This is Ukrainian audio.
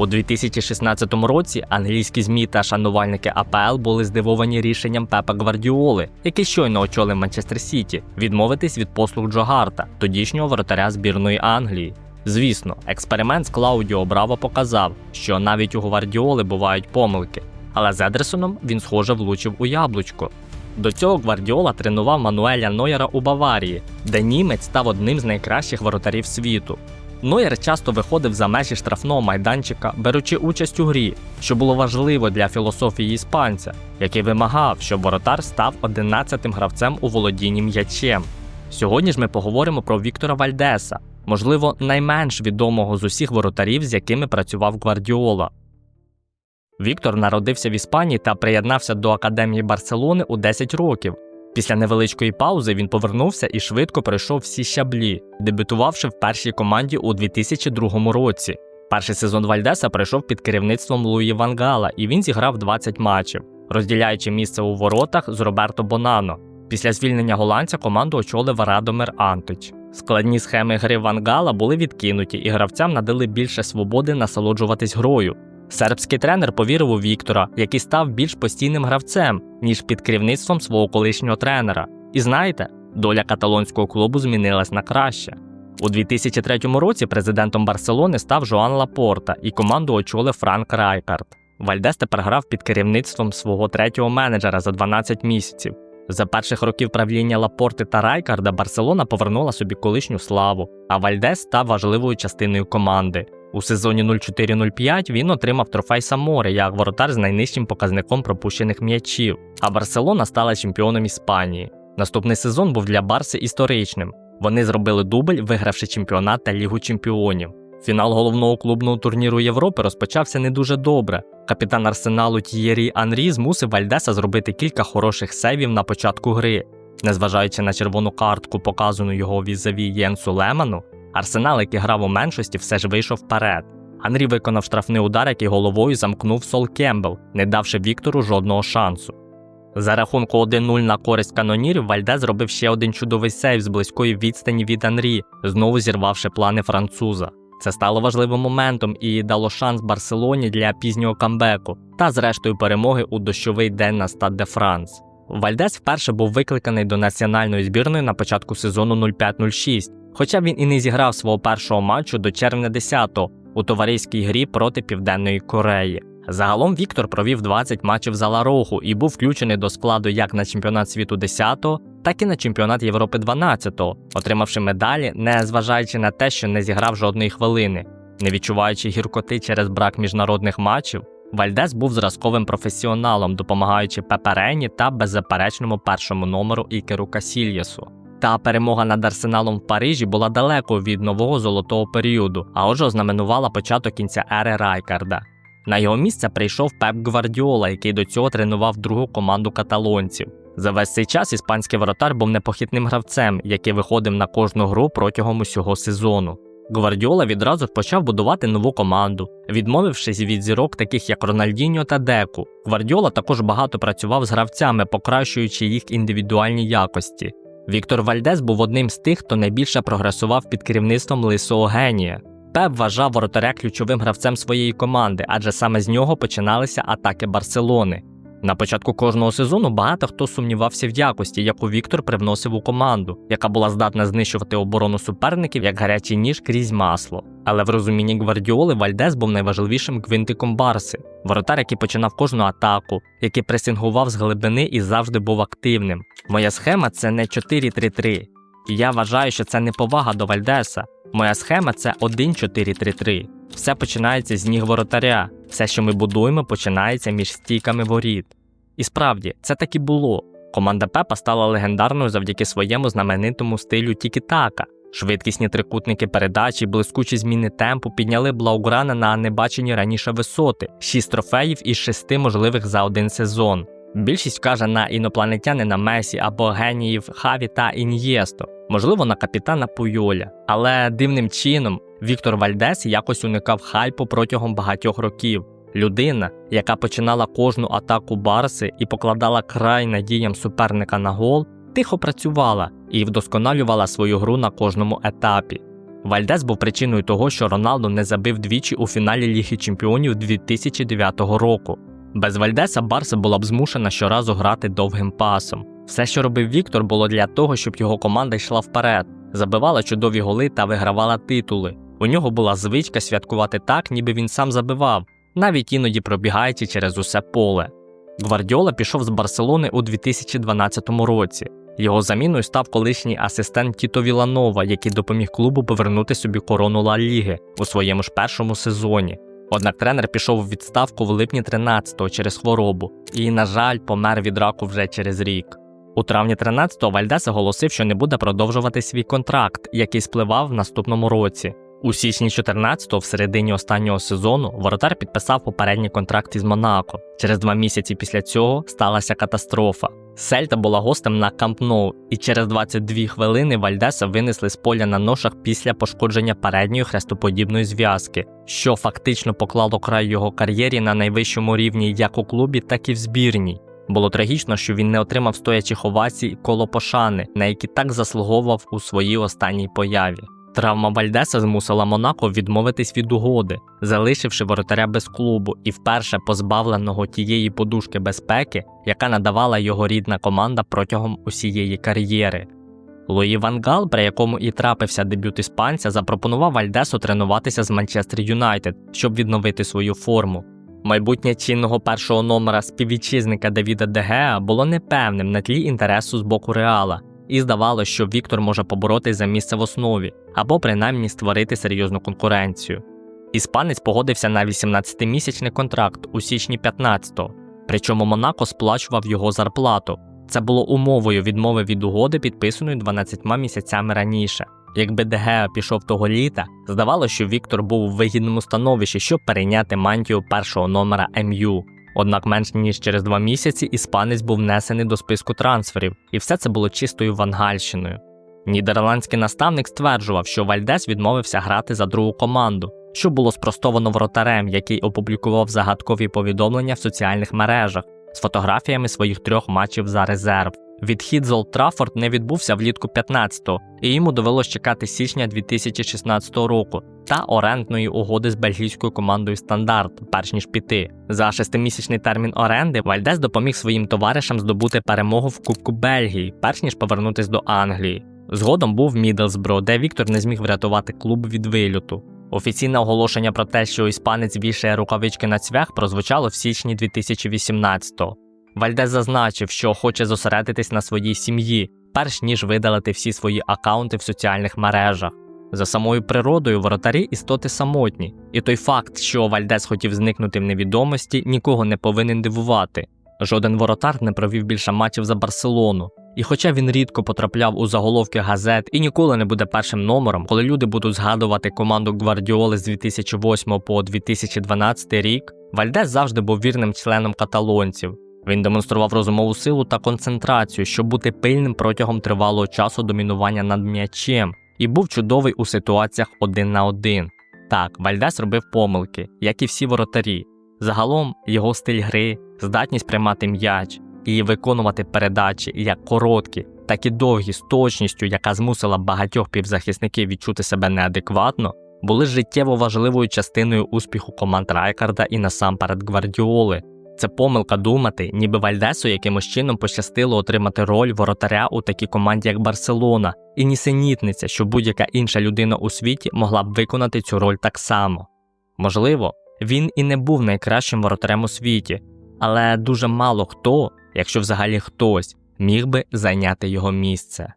У 2016 році англійські ЗМІ та шанувальники АПЛ були здивовані рішенням Пепа Гвардіоли, який щойно очолив Манчестер Сіті, відмовитись від послуг Джо Гарта, тодішнього воротаря збірної Англії. Звісно, експеримент з Клаудіо Браво показав, що навіть у Гвардіоли бувають помилки, але з Едресоном він схоже влучив у яблучко. До цього Гвардіола тренував Мануеля Нойера у Баварії, де німець став одним з найкращих воротарів світу. Нойер часто виходив за межі штрафного майданчика, беручи участь у грі, що було важливо для філософії іспанця, який вимагав, щоб воротар став 11-тим гравцем у володінні м'ячем. Сьогодні ж ми поговоримо про Віктора Вальдеса, можливо, найменш відомого з усіх воротарів, з якими працював Гвардіола. Віктор народився в Іспанії та приєднався до академії Барселони у 10 років. Після невеличкої паузи він повернувся і швидко пройшов всі щаблі, дебютувавши в першій команді у 2002 році. Перший сезон Вальдеса пройшов під керівництвом Луї Вангала, і він зіграв 20 матчів, розділяючи місце у воротах з Роберто Бонано. Після звільнення голландця команду очолив Радомир Антич. Складні схеми гри Вангала були відкинуті, і гравцям надали більше свободи насолоджуватись грою. Сербський тренер повірив у Віктора, який став більш постійним гравцем, ніж під керівництвом свого колишнього тренера. І знаєте, доля каталонського клубу змінилась на краще. У 2003 році президентом Барселони став Жоан Лапорта і команду очолив Франк Райкард. Вальдес тепер грав під керівництвом свого третього менеджера за 12 місяців. За перших років правління Лапорти та Райкарда Барселона повернула собі колишню славу, а Вальдес став важливою частиною команди. У сезоні 04-05 він отримав трофей Самори як воротар з найнижчим показником пропущених м'ячів, а Барселона стала чемпіоном Іспанії. Наступний сезон був для Барси історичним. Вони зробили дубль, вигравши чемпіонат та Лігу чемпіонів. Фінал головного клубного турніру Європи розпочався не дуже добре. Капітан арсеналу Т'єрі Анрі змусив Вальдеса зробити кілька хороших сейвів на початку гри. Незважаючи на червону картку, показану його візаві Єнсу Леману, Арсенал, який грав у меншості, все ж вийшов вперед. Анрі виконав штрафний удар, який головою замкнув Сол Кембл, не давши Віктору жодного шансу. За рахунку 1-0 на користь канонірів, Вальде зробив ще один чудовий сейв з близької відстані від Анрі, знову зірвавши плани француза. Це стало важливим моментом і дало шанс Барселоні для пізнього камбеку та, зрештою, перемоги у дощовий день на Стад де Франс. Вальдес вперше був викликаний до національної збірної на початку сезону 05-06, хоча він і не зіграв свого першого матчу до червня 10-го у товариській грі проти Південної Кореї. Загалом Віктор провів 20 матчів за Лароху і був включений до складу як на чемпіонат світу 10-го, так і на чемпіонат Європи 12-го, отримавши медалі, не зважаючи на те, що не зіграв жодної хвилини. Не відчуваючи гіркоти через брак міжнародних матчів, Вальдес був зразковим професіоналом, допомагаючи Пеперені та беззаперечному першому номеру Ікеру Касільєсу. Та перемога над Арсеналом в Парижі була далеко від нового золотого періоду, а отже ознаменувала початок кінця ери Райкарда. На його місце прийшов Пеп Гвардіола, який до цього тренував другу команду каталонців. За весь цей час іспанський воротар був непохитним гравцем, який виходив на кожну гру протягом усього сезону. Гвардіола відразу почав будувати нову команду, відмовившись від зірок, таких як Рональдіньо та Деку. Гвардіола також багато працював з гравцями, покращуючи їх індивідуальні якості. Віктор Вальдес був одним з тих, хто найбільше прогресував під керівництвом лисого генія. Пеп вважав воротаря ключовим гравцем своєї команди, адже саме з нього починалися атаки Барселони. На початку кожного сезону багато хто сумнівався в якості, яку Віктор привносив у команду, яка була здатна знищувати оборону суперників як гарячий ніж крізь масло. Але в розумінні Гвардіоли Вальдес був найважливішим гвинтиком Барси, воротар, який починав кожну атаку, який пресингував з глибини і завжди був активним. Моя схема це не 4-3-3. І я вважаю, що це не повага до Вальдеса. Моя схема це 1-4-3-3. Все починається з ніг воротаря. Все, що ми будуємо, починається між стійками воріт. І справді, це так і було. Команда Пепа стала легендарною завдяки своєму знаменитому стилю Тікі-Така. Швидкісні трикутники передачі, блискучі зміни темпу підняли Блауграна на небачені раніше висоти, шість трофеїв із шести можливих за один сезон. Більшість каже на інопланетянина Месі або геніїв Хаві та Ін'єсто, можливо, на капітана Пуйоля. Але дивним чином Віктор Вальдес якось уникав хайпу протягом багатьох років. Людина, яка починала кожну атаку Барси і покладала край надіям суперника на гол, тихо працювала і вдосконалювала свою гру на кожному етапі. Вальдес був причиною того, що Роналдо не забив двічі у фіналі Ліги Чемпіонів 2009 року. Без Вальдеса Барса була б змушена щоразу грати довгим пасом. Все, що робив Віктор, було для того, щоб його команда йшла вперед, забивала чудові голи та вигравала титули. У нього була звичка святкувати так, ніби він сам забивав, навіть іноді пробігаючи через усе поле. Гвардіола пішов з Барселони у 2012 році. Його заміною став колишній асистент Тіто Віланова, який допоміг клубу повернути собі корону Ла Ліги у своєму ж першому сезоні. Однак тренер пішов у відставку в липні 13-го через хворобу і, на жаль, помер від раку вже через рік. У травні 13-го Вальдес оголосив, що не буде продовжувати свій контракт, який спливав в наступному році. У січні 14-го, в середині останнього сезону, воротар підписав попередній контракт із Монако. Через два місяці після цього сталася катастрофа. Сельта була гостем на Камп Ноу, і через 22 хвилини Вальдеса винесли з поля на ношах після пошкодження передньої хрестоподібної зв'язки, що фактично поклало край його кар'єрі на найвищому рівні як у клубі, так і в збірній. Було трагічно, що він не отримав стоячих овацій коло пошани, на які так заслуговував у своїй останній появі. Травма Вальдеса змусила Монако відмовитись від угоди, залишивши воротаря без клубу і вперше позбавленого тієї подушки безпеки, яка надавала його рідна команда протягом усієї кар'єри. Луї Ван Гал, при якому і трапився дебют іспанця, запропонував Вальдесу тренуватися з Манчестер Юнайтед, щоб відновити свою форму. Майбутнє чинного першого номера співвітчизника Давіда Дегеа було непевним на тлі інтересу з боку Реала, і здавалося, що Віктор може поборотись за місце в основі або принаймні створити серйозну конкуренцію. Іспанець погодився на 18-місячний контракт у січні 15-го, причому Монако сплачував його зарплату. Це було умовою відмови від угоди, підписаної 12 місяцями раніше. Якби Дегеа пішов того літа, здавалося, що Віктор був у вигідному становищі, щоб перейняти мантію першого номера МЮ. Однак менш ніж через два місяці іспанець був внесений до списку трансферів, і все це було чистою вангальщиною. Нідерландський наставник стверджував, що Вальдес відмовився грати за другу команду, що було спростовано вратарем, який опублікував загадкові повідомлення в соціальних мережах з фотографіями своїх трьох матчів за резерв. Відхід з Олд не відбувся влітку 15-го, і йому довелось чекати січня 2016 року та орендної угоди з бельгійською командою Стандарт, перш ніж піти. За шестимісячний термін оренди Вальдес допоміг своїм товаришам здобути перемогу в Кубку Бельгії, перш ніж повернутись до Англії. Згодом був Мідлсбро, де Віктор не зміг врятувати клуб від вильоту. Офіційне оголошення про те, що іспанець вішає рукавички на цвях, прозвучало в січні 2018-го. Вальдес зазначив, що хоче зосередитись на своїй сім'ї, перш ніж видалити всі свої акаунти в соціальних мережах. За самою природою воротарі істоти самотні, і той факт, що Вальдес хотів зникнути в невідомості, нікого не повинен дивувати. Жоден воротар не провів більше матчів за Барселону. І хоча він рідко потрапляв у заголовки газет і ніколи не буде першим номером, коли люди будуть згадувати команду Гвардіоли з 2008 по 2012 рік, Вальдес завжди був вірним членом каталонців. Він демонстрував розумову силу та концентрацію, щоб бути пильним протягом тривалого часу домінування над м'ячем, і був чудовий у ситуаціях один на один. Так, Вальдес робив помилки, як і всі воротарі. Загалом його стиль гри, здатність приймати м'яч і виконувати передачі як короткі, так і довгі з точністю, яка змусила багатьох півзахисників відчути себе неадекватно, були життєво важливою частиною успіху команд Райкарда і насамперед Гвардіоли. Це помилка думати, ніби Вальдесу якимось чином пощастило отримати роль воротаря у такій команді, як Барселона, і нісенітниця, що будь-яка інша людина у світі могла б виконати цю роль так само. Можливо, він і не був найкращим воротарем у світі, але дуже мало хто, якщо взагалі хтось, міг би зайняти його місце.